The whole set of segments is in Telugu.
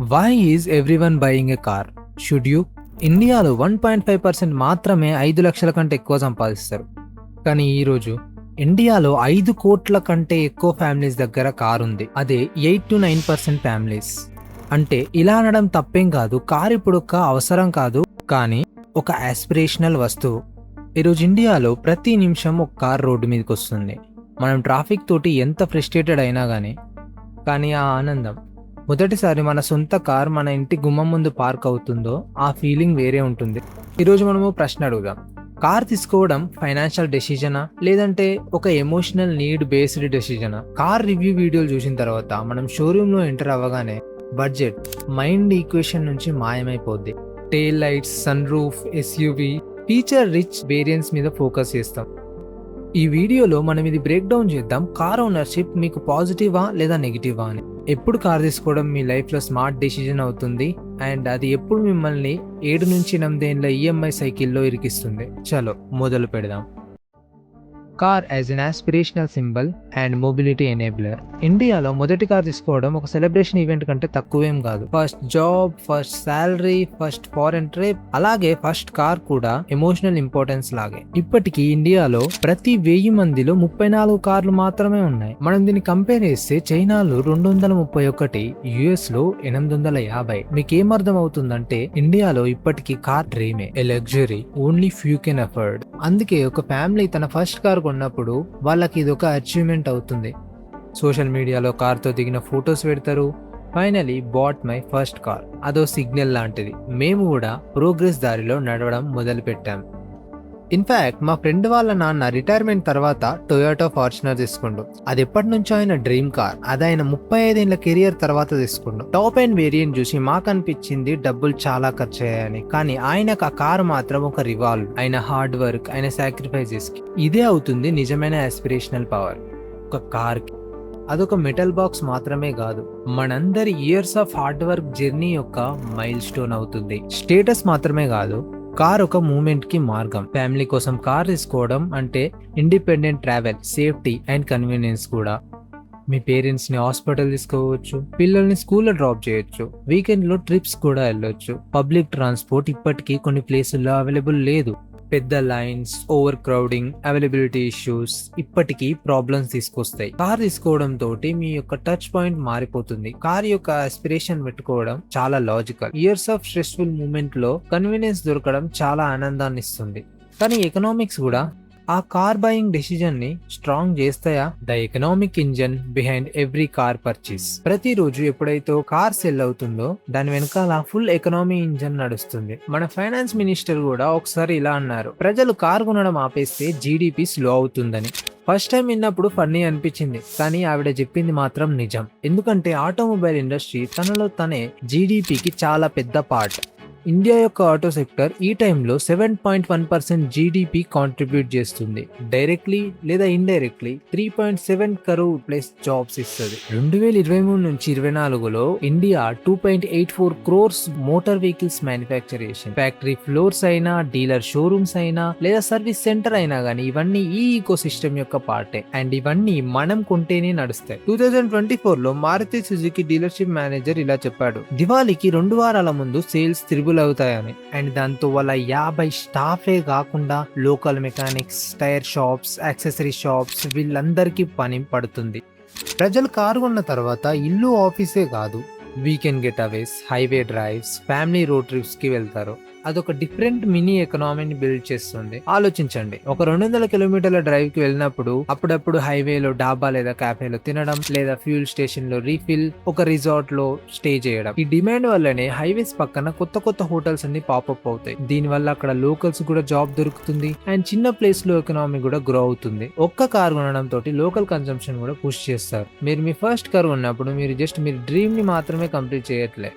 Why is every one buying a car should you ఇండియాలో వన్ పాయింట్ ఫైవ్ పర్సెంట్ మాత్రమే ఐదు లక్షల కంటే ఎక్కువ సంపాదిస్తారు. కానీ ఈరోజు ఇండియాలో ఐదు కోట్ల కంటే ఎక్కువ ఫ్యామిలీస్ దగ్గర కార్ ఉంది. అదే eight to nine percent families అంటే ఇలా అనడం తప్పేం కాదు. కార్ ఇప్పుడు ఒక అవసరం కాదు. కానీ ఒక ఆస్పిరేషనల్ వస్తువు. ఈరోజు ఇండియాలో ప్రతి నిమిషం ఒక కార్ రోడ్డు మీదకి వస్తుంది. మనం ట్రాఫిక్ తోటి ఎంత ఫ్రస్ట్రేటెడ్ అయినా కానీ కానీ ఆ ఆనందం మొదటిసారి మన సొంత కార్ మన ఇంటి గుమ్మం ముందు పార్క్ అవుతుందో ఆ ఫీలింగ్ వేరే ఉంటుంది. ఈరోజు మనము ప్రశ్న అడుగుదాం. కార్ తీసుకోవడం ఫైనాన్షియల్ డెసిజనా? లేదంటే ఒక ఎమోషనల్ నీడ్ బేస్డ్ డెసిజనా? కార్ రివ్యూ వీడియోలు చూసిన తర్వాత మనం షోరూంలో ఎంటర్ అవ్వగానే బడ్జెట్ మైండ్ ఈక్వేషన్ నుంచి మాయమైపోద్ది. Tail lights sunroof SUV feature rich variants మీద ఫోకస్ చేస్తాం. ఈ వీడియోలో మనం ఇది బ్రేక్ డౌన్ చేద్దాం. కార్ ఓనర్షిప్ మీకు పాజిటివా లేదా నెగిటివా అని. ఎప్పుడు కార్ తీసుకోవడం మీ లైఫ్లో స్మార్ట్ డెసిజన్ అవుతుంది అండ్ అది ఎప్పుడు మిమ్మల్ని ఏడు నుంచి ఎనిమిదేళ్ళ ఈఎంఐ సైకిల్లో ఇరికిస్తుంది. చలో మొదలు పెడదాం. Car as an aspirational symbol and mobility enabler ఇండియాలో మొదటి కార్ తీసుకోవడం ఒక సెలబ్రేషన్ ఈవెంట్ కంటే తక్కువేం కాదు. First job first salary first foreign trip అలాగే ఫస్ట్ కార్ కూడా ఎమోషనల్ ఇంపార్టెన్స్ లాగే. ఇప్పటికీ ఇండియాలో ప్రతి వెయ్యి మందిలో ముప్పై నాలుగు కార్లు మాత్రమే ఉన్నాయి. మనం దీన్ని కంపేర్ చేస్తే చైనాలో రెండు వందల ముప్పై ఒకటి యుఎస్లో ఎనిమిది వందల యాభై. మీకు ఏమర్థం అవుతుందంటే ఇండియాలో ఇప్పటికీ car డ్రీమే a luxury only few can afford అందుకే ఒక ఫ్యామిలీ తన ఫస్ట్ కార్ కొన్నప్పుడు వాళ్ళకి ఇది ఒక అచీవ్మెంట్ అవుతుంది. సోషల్ మీడియాలో కార్తో దిగిన ఫొటోస్ పెడతారు. Finally bought my first car అదో సిగ్నల్ లాంటిది. మేము కూడా ప్రోగ్రెస్ దారిలో నడవడం మొదలుపెట్టాము ఇన్ఫాక్ట్ మా ఫ్రెండ్ వాళ్ళ నాన్న రిటైర్మెంట్ తర్వాత టొయోటో ఫార్చునర్ తీసుకుండు. అది ఎప్పటి నుంచో ఆయన డ్రీమ్ కార్ అది ఆయన ముప్పై ఐదేళ్ళ కెరియర్ తర్వాత తీసుకుండు. టాప్ అండ్ వేరియంట్ చూసి మాకు అనిపించింది డబ్బులు చాలా ఖర్చు అయ్యాయని కానీ ఆయనకు ఆ కార్ మాత్రం ఒక రివాల్వ్ ఆయన హార్డ్ వర్క్ ఆయన సాక్రిఫైజెస్కి. ఇదే అవుతుంది నిజమైన ఆస్పిరేషనల్ పవర్ ఒక కార్కి. అదొక మెటల్ బాక్స్ మాత్రమే కాదు. మనందరి years of hard work journey యొక్క మైల్ స్టోన్ అవుతుంది. స్టేటస్ మాత్రమే కాదు కార్ ఒక మూమెంట్కి మార్గం. ఫ్యామిలీ కోసం కార్ తీసుకోవడం అంటే independent travel safety and convenience కూడా. మీ పేరెంట్స్ని హాస్పిటల్ తీసుకోవచ్చు పిల్లల్ని స్కూల్లో డ్రాప్ చేయొచ్చు వీకెండ్లో ట్రిప్స్ కూడా వెళ్ళొచ్చు. పబ్లిక్ ట్రాన్స్పోర్ట్ ఇప్పటికీ కొన్ని ప్లేసుల్లో అవైలబుల్ లేదు. పెద్ద lines over crowding availability issues ఇప్పటికీ ప్రాబ్లమ్స్ తీసుకొస్తాయి. కార్ తీసుకోవడం తోటి మీ యొక్క టచ్ పాయింట్ మారిపోతుంది. కార్ యొక్క ఆస్పిరేషన్ పెట్టుకోవడం చాలా లాజికల్ ఇయర్స్ ఆఫ్ స్ట్రెస్ఫుల్ మూమెంట్లో కన్వీనియన్స్ దొరకడం చాలా ఆనందాన్ని ఇస్తుంది కానీ ఎకనామిక్స్ కూడా ఆ కార్ బయింగ్ డెసిజన్ని స్ట్రాంగ్ చేస్తాయా? The economic engine behind every car purchase. ప్రతిరోజు ఎప్పుడైతే కార్ సెల్ అవుతుందో దాని వెనకాల ఫుల్ ఎకనామీ ఇంజన్ నడుస్తుంది. మన ఫైనాన్స్ మినిస్టర్ కూడా ఒకసారి ఇలా అన్నారు. ప్రజలు కార్ కొనడం ఆపేస్తే జీడిపి స్లో అవుతుందని. ఫస్ట్ టైం విన్నప్పుడు ఫన్నీ అనిపించింది. కానీ ఆవిడ చెప్పింది మాత్రం నిజం. ఎందుకంటే ఆటోమొబైల్ ఇండస్ట్రీ తనలో తనే జీడిపికి చాలా పెద్ద పార్ట్. ఇండియా యొక్క ఆటో సెక్టర్ ఈ టైంలో seven point one percent GDP contribute చేస్తుంది. డైరెక్ట్లీ లేదా indirectly three point seven crore plus jobs ఇస్తుంది. రెండు వేల ఇరవై మూడు నుంచి ఇరవై నాలుగులో India two point eight four crores motor vehicles manufacture చేసింది ఫ్యాక్టరీ ఫ్లోర్స్ అయినా డీలర్ షోరూమ్స్ అయినా లేదా సర్వీస్ సెంటర్ అయినా కానీ ఇవన్నీ ఈ ఈకో సిస్టమ్ యొక్క పార్టే. అండ్ ఇవన్నీ మనం కొంటేనే నడుస్తాయి. టూ థౌజండ్ ట్వంటీ ఫోర్లో మారుతి సుజుకి డీలర్షిప్ మేనేజర్ ఇలా చెప్పాడు. దివాళీకి రెండు వారాల ముందు సేల్స్ త్రిబుల్ అవుతాయని అండ్ దాంతో వాళ్ళ యాభై స్టాఫే కాకుండా local mechanics tyre shops accessory shops వీళ్ళందరికీ పని పడుతుంది ప్రజలు కారు కొన్న తర్వాత ఇల్లు ఆఫీసే కాదు weekend getaways highway drives family road ట్రిప్స్కి వెళ్తారు అదొక డిఫరెంట్ మినీ ఎకనామీని బిల్డ్ చేస్తుంది. ఆలోచించండి. ఒక రెండు వందల కిలోమీటర్ల డ్రైవ్కి వెళ్ళినప్పుడు అప్పుడప్పుడు హైవేలో డాబా లేదా క్యాఫేలో తినడం లేదా ఫ్యూల్ స్టేషన్లో రీఫిల్ ఒక రిసార్ట్లో స్టే చేయడం. ఈ డిమాండ్ వల్లనే హైవేస్ పక్కన కొత్త కొత్త హోటల్స్ అన్ని పాపప్ అవుతాయి. దీని వల్ల అక్కడ లోకల్స్ కూడా జాబ్ దొరుకుతుంది అండ్ చిన్న ప్లేస్లో ఎకనామీ కూడా గ్రో అవుతుంది. ఒక్క కార్ కొనడం తోటి లోకల్ కన్సంప్షన్ కూడా పుష్ చేస్తారు. మీరు మీ ఫస్ట్ కార్ ఉన్నప్పుడు మీరు జస్ట్ మీ డ్రీమ్ని మాత్రమే కంప్లీట్ చేయట్లే.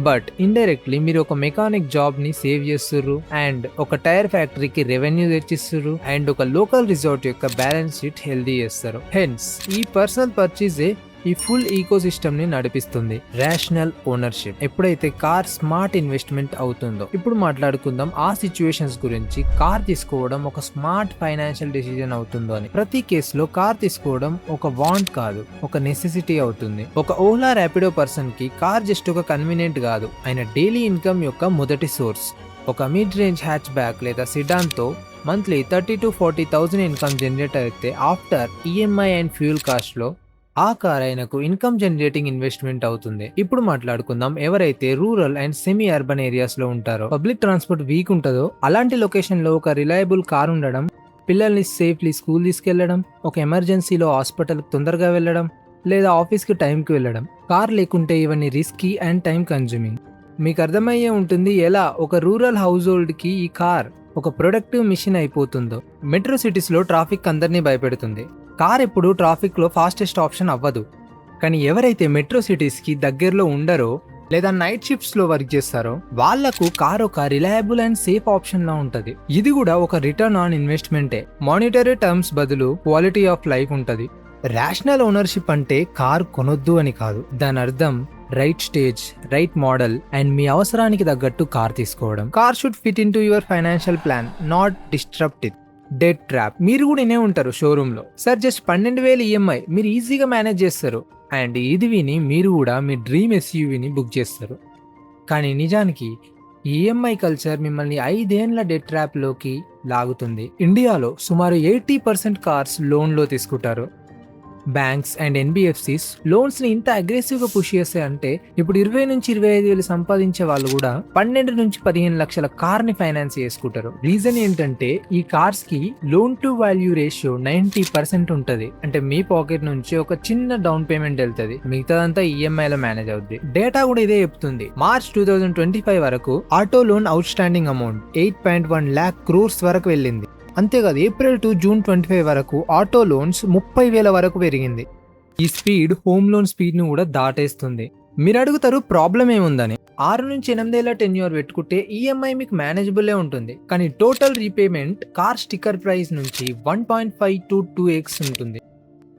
బట్ ఇండైరెక్ట్లీ మీరు ఒక మెకానిక్ జాబ్ని సేవ్ చేస్తుర్రు అండ్ ఒక టైర్ ఫ్యాక్టరీకి రెవెన్యూ తెచ్చిస్తుర్రు అండ్ ఒక లోకల్ రిసార్ట్ యొక్క బ్యాలెన్స్ షీట్ హెల్దీ చేస్తారు. హెన్స్ ఈ పర్సనల్ పర్చేజే ఈ ఫుల్ ఈకో సిస్టమ్ని నడిపిస్తుంది. రేషనల్ ఓనర్షిప్ ఎప్పుడైతే కార్ స్మార్ట్ ఇన్వెస్ట్మెంట్ అవుతుందో. ఇప్పుడు మాట్లాడుకుందాం ఆ సిచ్యువేషన్స్ గురించి. కార్ తీసుకోవడం ఒక స్మార్ట్ ఫైనాన్షియల్ డిసిజన్ అవుతుందో అని. ప్రతి కేసులో కార్ తీసుకోవడం ఒక వాంట్ కాదు. ఒక నెసెసిటీ అవుతుంది. ఒక ఓలా ర్యాపిడో పర్సన్కి కార్ జస్ట్ ఒక కన్వీనియంట్ కాదు. ఆయన డైలీ ఇన్కమ్ యొక్క మొదటి సోర్స్. ఒక మిడ్ రేంజ్ హ్యాచ్ బ్యాక్ లేదా సిడాన్తో monthly thirty to forty thousand income generate అయితే ఆఫ్టర్ ఈఎంఐ అండ్ ఫ్యూల్ కాస్ట్లో ఆ కార్ ఆయనకు ఇన్కమ్ జనరేటింగ్ ఇన్వెస్ట్మెంట్ అవుతుంది. ఇప్పుడు మాట్లాడుకుందాం ఎవరైతే రూరల్ అండ్ సెమీ అర్బన్ ఏరియాస్లో ఉంటారో పబ్లిక్ ట్రాన్స్పోర్ట్ వీక్ ఉంటుందో అలాంటి లొకేషన్లో ఒక రిలయబుల్ కార్ ఉండడం పిల్లల్ని సేఫ్లీ స్కూల్ తీసుకెళ్ళడం ఒక ఎమర్జెన్సీలో హాస్పిటల్కి తొందరగా వెళ్ళడం లేదా ఆఫీస్కి టైంకి వెళ్ళడం. కార్ లేకుంటే ఇవన్నీ రిస్కీ అండ్ టైం కన్జ్యూమింగ్ మీకు అర్థమయ్యే ఉంటుంది ఎలా ఒక రూరల్ హౌస్ హోల్డ్కి ఈ కార్ ఒక ప్రొడక్టివ్ మిషన్ అయిపోతుందో. మెట్రో సిటీస్లో ట్రాఫిక్ అందరినీ భయపెడుతుంది. కార్ ఎప్పుడు ట్రాఫిక్లో ఫాస్టెస్ట్ ఆప్షన్ అవ్వదు. కానీ ఎవరైతే మెట్రో సిటీస్కి దగ్గరలో ఉండరో లేదా నైట్ షిఫ్ట్స్లో వర్క్ చేస్తారో వాళ్ళకు కార్ ఒక రిలయబుల్ అండ్ సేఫ్ ఆప్షన్లా ఉంటుంది. ఇది కూడా ఒక రిటర్న్ ఆన్ ఇన్వెస్ట్మెంటే. మానిటరీ టర్మ్స్ బదులు క్వాలిటీ ఆఫ్ లైఫ్ ఉంటుంది. రేషనల్ ఓనర్షిప్ అంటే కార్ కొనొద్దు అని కాదు. దాని అర్థం right stage right model and మీ అవసరానికి తగ్గట్టు కార్ తీసుకోవడం. Car should fit into your financial plan not disrupt it debt trap. మీరు కూడా ఇనే ఉంటారు షోరూంలో. సార్ జస్ట్ పన్నెండు వేలు ఈఎంఐ. మీరు ఈజీగా మేనేజ్ చేస్తారు. అండ్ ఇది విని మీరు కూడా మీ డ్రీమ్ ఎస్యూవిని బుక్ చేస్తారు. కానీ నిజానికి ఈఎంఐ కల్చర్ మిమ్మల్ని ఐదేండ్ల డెడ్ ట్రాప్లోకి లాగుతుంది. ఇండియాలో సుమారు ఎయిటీ పర్సెంట్ కార్స్ లోన్లో తీసుకుంటారు. బ్యాంక్స్ అండ్ ఎన్బిఎఫ్సిస్ లోన్స్ని ఇంత అగ్రెసివ్గా పుష్ చేస్తాయి అంటే ఇప్పుడు ఇరవై నుంచి ఇరవై ఐదు వేలు సంపాదించే వాళ్ళు కూడా పన్నెండు నుంచి పదిహేను లక్షల కార్ని ఫైనాన్స్ చేసుకుంటారు. రీజన్ ఏంటంటే ఈ కార్స్కి loan to value ratio ninety percent ఉంటది. అంటే మీ పాకెట్ నుంచి ఒక చిన్న డౌన్ పేమెంట్ వెళ్తుంది. మిగతాదంతా ఈఎంఐ లో మేనేజ్ అవుద్ది. డేటా కూడా ఇదే చెప్తుంది. March two thousand twenty five వరకు auto loan outstanding amount eight point one lakh crores వరకు వెళ్ళింది. అంతేకాదు April to June twenty five వరకు ఆటో లోన్స్ ముప్పై వేల వరకు పెరిగింది. ఈ స్పీడ్ హోమ్ లోన్ స్పీడ్ను కూడా దాటేస్తుంది. మీరు అడుగుతారు ప్రాబ్లం ఏముందని. ఆరు నుంచి ఎనిమిదేళ్ళ టెన్యూర్ పెట్టుకుంటే ఈఎంఐ మీకు మేనేజబుల్లే ఉంటుంది. కానీ total repayment car sticker price నుంచి one point five to two x ఉంటుంది.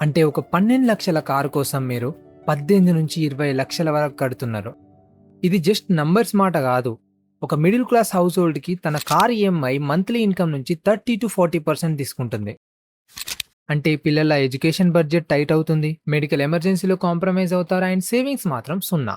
అంటే ఒక పన్నెండు లక్షల కారు కోసం మీరు పద్దెనిమిది నుంచి ఇరవై లక్షల వరకు కడుతున్నారు. ఇది జస్ట్ నంబర్స్ మాట కాదు. ఒక మిడిల్ క్లాస్ హౌస్ హోల్డ్కి తన కార్ ఈఎంఐ మంత్లీ ఇన్కమ్ నుంచి థర్టీ టు ఫార్టీ పర్సెంట్ తీసుకుంటుంది. అంటే పిల్లల ఎడ్యుకేషన్ బడ్జెట్ టైట్ అవుతుంది. మెడికల్ ఎమర్జెన్సీలో కాంప్రమైజ్ అవుతారు? అండ్ సేవింగ్స్ మాత్రం సున్నా.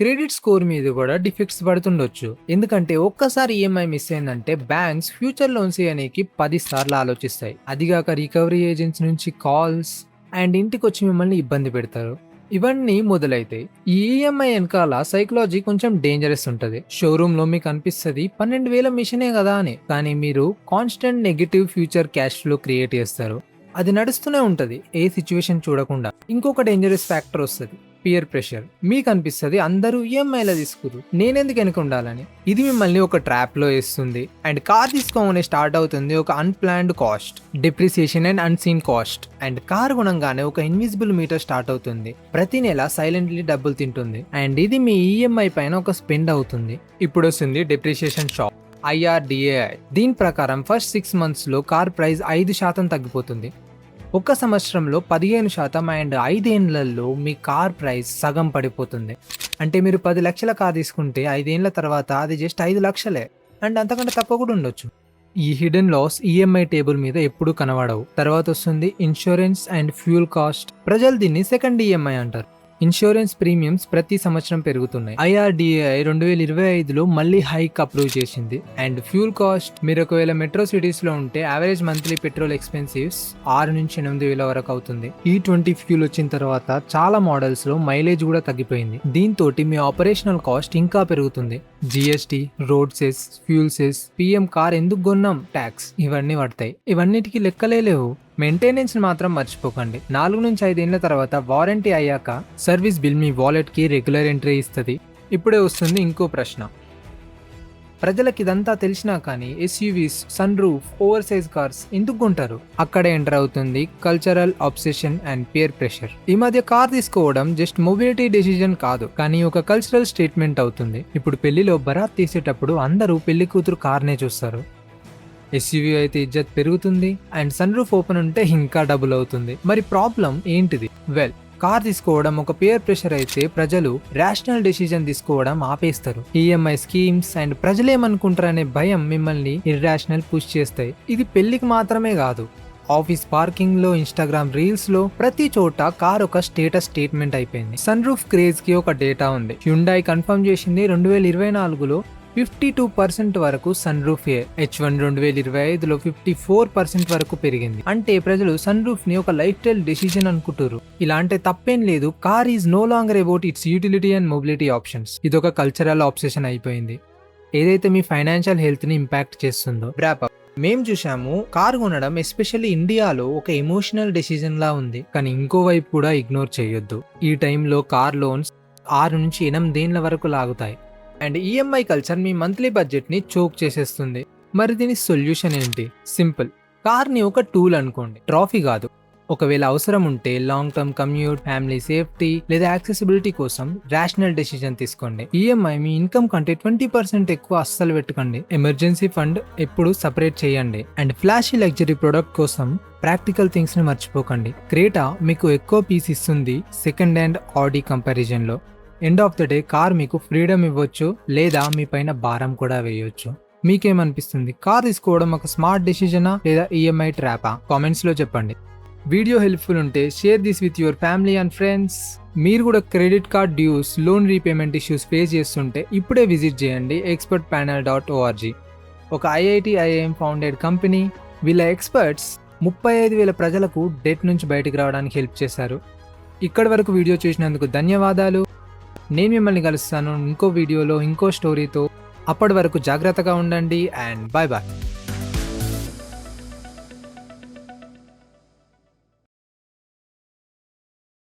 క్రెడిట్ స్కోర్ మీద కూడా డిఫెక్ట్స్ పడుతుండొచ్చు. ఎందుకంటే ఒక్కసారి ఈఎంఐ మిస్ అయిందంటే బ్యాంక్స్ ఫ్యూచర్ లోన్స్ ఇవ్వడానికి పది సార్లు ఆలోచిస్తాయి. అదిగాక రికవరీ ఏజెంట్స్ నుంచి కాల్స్ అండ్ ఇంటికి వచ్చి మిమ్మల్ని ఇబ్బంది పెడతారు. ఇవన్నీ మొదలైతాయి ఈ ఈఎంఐ వెనకాల సైకలాజీ కొంచెం డేంజరస్ ఉంటుంది. షోరూమ్లో మీకు అనిపిస్తుంది పన్నెండు వేల మిషనే కదా అని. కానీ మీరు constant negative future cash flow create చేస్తారు. అది నడుస్తూనే ఉంటది ఏ సిచ్యువేషన్ చూడకుండా. ఇంకొక డేంజరస్ ఫ్యాక్టర్ వస్తుంది. పియర్ ప్రెషర్ మీకు అనిపిస్తుంది అందరూ ఈఎంఐలో తీసుకురు నేనెందుకు వెనక ఉండాలని? ఇది మిమ్మల్ని ఒక ట్రాప్లో వేస్తుంది. అండ్ కార్ తీసుకోమని స్టార్ట్ అవుతుంది ఒక unplanned cost depreciation and unseen cost and car గుణంగానే ఒక ఇన్విజిబుల్ మీటర్ స్టార్ట్ అవుతుంది. ప్రతి నెల సైలెంట్లీ డబ్బులు తింటుంది. అండ్ ఇది మీ ఈఎంఐ పైన ఒక స్పెండ్ అవుతుంది. ఇప్పుడు వస్తుంది డిప్రిసియేషన్ షాప్ ఐఆర్డిఏఐ దీని ప్రకారం ఫస్ట్ సిక్స్ మంత్స్లో కార్ ప్రైస్ ఐదు శాతం తగ్గిపోతుంది. ఒక్క సంవత్సరంలో పదిహేను శాతం అండ్ ఐదేళ్ళలో మీ కార్ ప్రైస్ సగం పడిపోతుంది. అంటే మీరు పది లక్షల కార్ తీసుకుంటే ఐదేళ్ళ తర్వాత అది జస్ట్ ఐదు లక్షలే. అండ్ అంతకంటే తక్కువ కూడా ఉండొచ్చు. ఈ హిడెన్ లాస్ ఈఎంఐ టేబుల్ మీద ఎప్పుడూ కనబడవు. తర్వాత వస్తుంది ఇన్సూరెన్స్ అండ్ ఫ్యూల్ కాస్ట్. ప్రజలు దీన్ని సెకండ్ ఈఎంఐ అంటారు. ఇన్సూరెన్స్ ప్రీమియమ్స్ ప్రతి సంవత్సరం పెరుగుతున్నాయి. ఐఆర్డిఏఐ రెండు వేల ఇరవై ఐదులో మళ్ళీ హైక్ అప్రూవ్ చేసింది. అండ్ ఫ్యూల్ కాస్ట్ మీరు ఒకవేళ మెట్రో సిటీస్లో ఉంటే యావరేజ్ మంత్లీ పెట్రోల్ ఎక్స్పెన్సివ్స్ ఆరు నుంచి ఎనిమిది వేల వరకు అవుతుంది. ఈ ట్వంటీ ఫ్యూల్ వచ్చిన తర్వాత చాలా మోడల్స్లో మైలేజ్ కూడా తగ్గిపోయింది. దీంతో మీ ఆపరేషనల్ కాస్ట్ ఇంకా పెరుగుతుంది. GST road cess fuel cess PM car ఎందుకు కొన్నాం? ట్యాక్స్ ఇవన్నీ పడతాయి. ఇవన్నిటికీ లెక్కలే లేవు. మెయింటెనెన్స్ మాత్రం మర్చిపోకండి. నాలుగు నుంచి ఐదేళ్ళ తర్వాత వారంటీ అయ్యాక సర్వీస్ బిల్ మీ వాలెట్కి రెగ్యులర్ ఎంట్రీ ఇస్తుంది. ఇప్పుడే వస్తుంది ఇంకో ప్రశ్న. ప్రజలకి ఇదంతా తెలిసినా కానీ SUVs sunroof oversize cars ఎందుకు కొంటారు? అక్కడే ఎంటర్ అవుతుంది cultural obsession and peer pressure ఈ మధ్య కార్ తీసుకోవడం జస్ట్ మొబిలిటీ డెసిజన్ కాదు కానీ ఒక కల్చరల్ స్టేట్మెంట్ అవుతుంది. ఇప్పుడు పెళ్ళిలో బరాత్ తీసేటప్పుడు అందరూ పెళ్ళి కూతురు కార్నే చూస్తారు. ఎస్యూవీ అయితే ఇజ్జత్ పెరుగుతుంది అండ్ సన్ రూఫ్ ఓపెన్ ఉంటే ఇంకా డబుల్ అవుతుంది. మరి ప్రాబ్లం ఏంటిది? వెల్ కార్ తీసుకోవడం ఒక పేర్ ప్రెషర్ అయితే ప్రజలు రేషనల్ డెసిజన్ తీసుకోవడం ఆపేస్తారు. ఈఎంఐ స్కీమ్స్ అండ్ ప్రజలేమనుకుంటారనే భయం మిమ్మల్ని ఇర్రాషనల్ పుష్ చేస్తాయి. ఇది పెళ్ళికి మాత్రమే కాదు. ఆఫీస్ పార్కింగ్లో ఇన్స్టాగ్రామ్ రీల్స్లో ప్రతి చోట కార్ ఒక స్టేటస్ స్టేట్మెంట్ అయిపోయింది. సన్ రూఫ్ క్రేజ్కి ఒక డేటా ఉంది. హ్యుండాయ్ కన్ఫర్మ్ చేసింది రెండు వేల ఇరవై నాలుగులో ఫిఫ్టీ టూ పర్సెంట్ వరకు సన్ రూఫ్ హెచ్ వన్ రెండు వేల ఇరవై ఐదులో ఫిఫ్టీ ఫోర్ పర్సెంట్ వరకు పెరిగింది. అంటే ప్రజలు సన్ రూఫ్ని ఒక లైఫ్ స్టైల్ డెసిషన్ అనుకుంటారు ఇలా అంటే తప్పేం లేదు. Car is no longer about its utility and mobility options ఇది ఒక కల్చరల్ ఆప్సెషన్ అయిపోయింది. ఏదైతే మీ ఫైనాన్షియల్ హెల్త్ని ఇంపాక్ట్ చేస్తుందో. ర్యాప్ మేం చూసాము కార్ కొనడం ఎస్పెషల్లీ ఇండియాలో ఒక ఎమోషనల్ డెసిజన్ లా ఉంది. కానీ ఇంకో వైపు కూడా ఇగ్నోర్ చేయొద్దు. ఈ టైంలో కార్ లోన్స్ ఆరు నుంచి ఎనిమిదేళ్ళ వరకు లాగుతాయి. అండ్ ఈఎంఐ కల్చర్ మీ మంత్లీ బడ్జెట్ని చోక్ చేసేస్తుంది. మరి దీని సొల్యూషన్ ఏంటి? సింపుల్ కార్ని ఒక టూల్ అనుకోండి. ట్రాఫీ కాదు. ఒకవేళ అవసరం ఉంటే long term commute family safety లేదా యాక్సెసిబిలిటీ కోసం రేషనల్ డెసిజన్ తీసుకోండి. ఈఎంఐ మీ ఇన్కమ్ కంటే ట్వంటీ పర్సెంట్ ఎక్కువ అస్సలు పెట్టుకోండి ఎమర్జెన్సీ ఫండ్ ఎప్పుడు సపరేట్ చేయండి. అండ్ ఫ్లాషీ లగ్జరీ ప్రొడక్ట్ కోసం ప్రాక్టికల్ థింగ్స్ని మర్చిపోకండి. క్రేటా మీకు ఎక్కువ పీస్ ఇస్తుంది second hand Audi కంపారిజన్లో. End of the day car మీకు ఫ్రీడమ్ ఇవ్వచ్చు లేదా మీ పైన భారం కూడా వేయొచ్చు. మీకేమనిపిస్తుంది? కార్ తీసుకోవడం ఒక స్మార్ట్ డిసిజనా లేదా ఈఎంఐ ట్రాపా కామెంట్స్లో చెప్పండి. వీడియో హెల్ప్ఫుల్ ఉంటే share this with your family and friends మీరు కూడా credit card dues loan repayment issues face చేస్తుంటే ఇప్పుడే విజిట్ చేయండి ఎక్స్పర్ట్ ప్యానల్ డాట్ ఓఆర్జీ ఒక ఐఐటి ఐఐఎం ఫౌండెడ్ కంపెనీ వీళ్ళ ఎక్స్పర్ట్స్ ముప్పై ఐదు వేల ప్రజలకు డెట్ నుంచి బయటకు రావడానికి హెల్ప్ చేశారు. ఇక్కడి వరకు వీడియో చూసినందుకు ధన్యవాదాలు. నేను మిమ్మల్ని కలుస్తాను ఇంకో వీడియోలో ఇంకో స్టోరీతో అప్పటి వరకు జాగ్రత్తగా ఉండండి అండ్ బాయ్ బాయ్